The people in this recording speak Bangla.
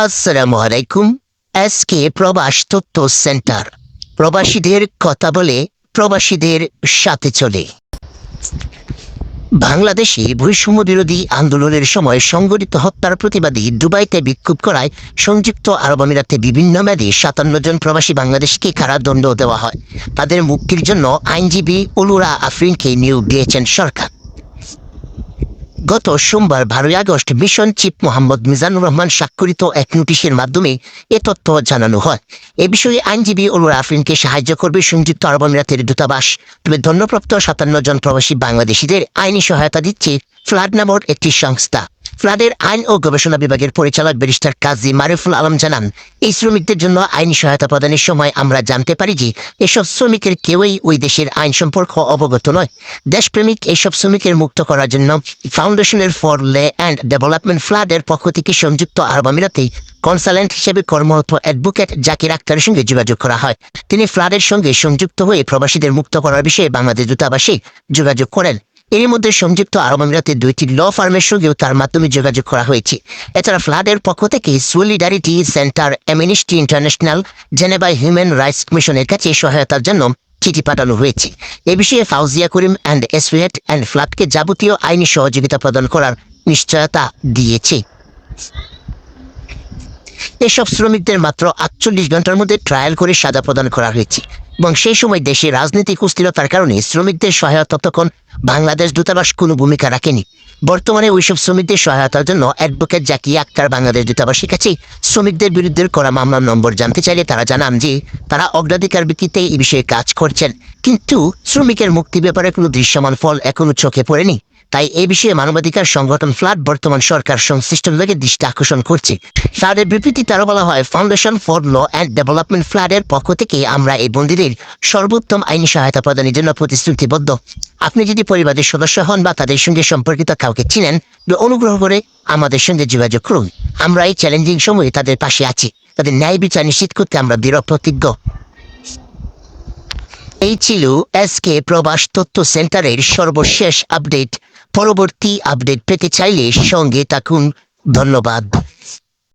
আসসালামু আলাইকুম এসকে প্রবাস তথ্য সেন্টার। প্রবাসীদের কথা বলে প্রবাসীদের সাথে চলে। বাংলাদেশে বৈষম্য বিরোধী আন্দোলনের সময় সংগঠিত হত্যার প্রতিবাদী দুবাইতে বিক্ষোভ করায় সংযুক্ত আরব আমিরাতে বিভিন্ন মেয়াদে সাতান্ন জন প্রবাসী বাংলাদেশকে কারাদণ্ড দেওয়া হয়। তাদের মুক্তির জন্য আইনজীবী উলুরা আফরিনকে নিয়োগ দিয়েছেন সরকার। গত সোমবার বারোই August mission chief Mohammad Mizanur Rahman স্বাক্ষরিত এক নোটিশের মাধ্যমে এ তথ্য জানানো হয়। এ বিষয়ে আইনজীবী অনুর আফরিনকে সাহায্য করবে সংযুক্ত আরব আমিরাতের দূতাবাস। তবে ধন্যপ্রাপ্ত সাতান্ন জন প্রবাসী বাংলাদেশিদের আইনি সহায়তা দিচ্ছে ফ্লাড নামক একটি সংস্থা। ফ্লাডের আইন ও গবেষণা বিভাগের পরিচালক ব্যারিস্টার কাজী মারিফুল আলম জানান, এই শ্রমিকদের জন্য আইনি সহায়তা প্রদানের সময় আমরা জানতে পারি যে এসব শ্রমিকের কেউই ওই দেশের আইন সম্পর্ক অবগত নয়। দেশপ্রেমিক এইসব শ্রমিকের মুক্ত করার জন্য ফাউন্ডেশনের ফর লে অ্যান্ড ডেভেলপমেন্ট ফ্লাডের পক্ষ থেকে সংযুক্ত আরব আমিরাতে কনসালেন্ট হিসেবে কর্মরত অ্যাডভোকেট জাকির আক্তারের সঙ্গে যোগাযোগ করা হয়। তিনি ফ্লাডের সঙ্গে সংযুক্ত হয়ে প্রবাসীদের মুক্ত করার বিষয়ে বাংলাদেশ দূতাবাসে যোগাযোগ করেন। এর মধ্যে সংযুক্ত আরব আমিরাতের দুইটি ল ফার্মের সঙ্গেও তার মাধ্যমে যোগাযোগ করা হয়েছে। এছাড়া ফ্লাডের পক্ষ থেকে সুলিডারিটি সেন্টার অ্যামিনিস্ট্রি ইন্টারন্যাশনাল জেনেভাই হিউম্যান রাইটস কমিশনের কাছে সহায়তার জন্য চিঠি পাঠানো হয়েছে। এ বিষয়ে ফাউজিয়া করিম অ্যান্ড এসওয়েট অ্যান্ড ফ্লাডকে যাবতীয় আইনি সহযোগিতা প্রদান করার নিশ্চয়তা দিয়েছে। এসব শ্রমিকদের মাত্র আটচল্লিশ ঘণ্টার মধ্যে ট্রায়াল করে সাজা প্রদান করা হয়েছে। এবং সেই সময় দেশে রাজনৈতিক অস্থিরতার কারণে শ্রমিকদের সহায়তা ততক্ষণ বাংলাদেশ দূতাবাস কোনো ভূমিকা রাখেনি। বর্তমানে ওইসব শ্রমিকদের সহায়তার জন্য অ্যাডভোকেট জাকিয়া আক্তার বাংলাদেশ দূতাবাসের কাছে শ্রমিকদের বিরুদ্ধে করা মামলার নম্বর জানতে চাইলে তারা জানান যে, তারা অগ্রাধিকার ভিত্তিতে এই বিষয়ে কাজ করছেন। কিন্তু শ্রমিকের মুক্তি ব্যাপারে কোনো দৃশ্যমান ফল এখনও চোখে পড়েনি। তাই এই বিষয়ে মানবাধিকার সংগঠন ফ্লাড বর্তমান সরকার সংশ্লিষ্ট বিভাগের দৃষ্টি আকর্ষণ করছে। ফ্লাডের বিবৃতি তারা বলা হয়, Foundation for Law and Development ফ্লাডের পক্ষ থেকে আমরা এই বন্দীদের সর্বোত্তম আইনি সহায়তা প্রদানের জন্য প্রতিশ্রুতিবদ্ধ। আপনি যদি পরিবারের সদস্য হন বা তাদের সঙ্গে সম্পর্কিত কাউকে চিনেন অনুগ্রহ করে আমাদের সঙ্গে যোগাযোগ করুন। আমরা এই চ্যালেঞ্জিং সময়ে তাদের পাশে আছি। তাদের ন্যায় বিচার নিশ্চিত করতে আমরা দৃঢ় প্রতিজ্ঞ। এই ছিল এসকে প্রবাস তথ্য সেন্টারের সর্বশেষ আপডেট। পরবর্তী আপডেট পেতে চাইলে সঙ্গে থাকুন। ধন্যবাদ।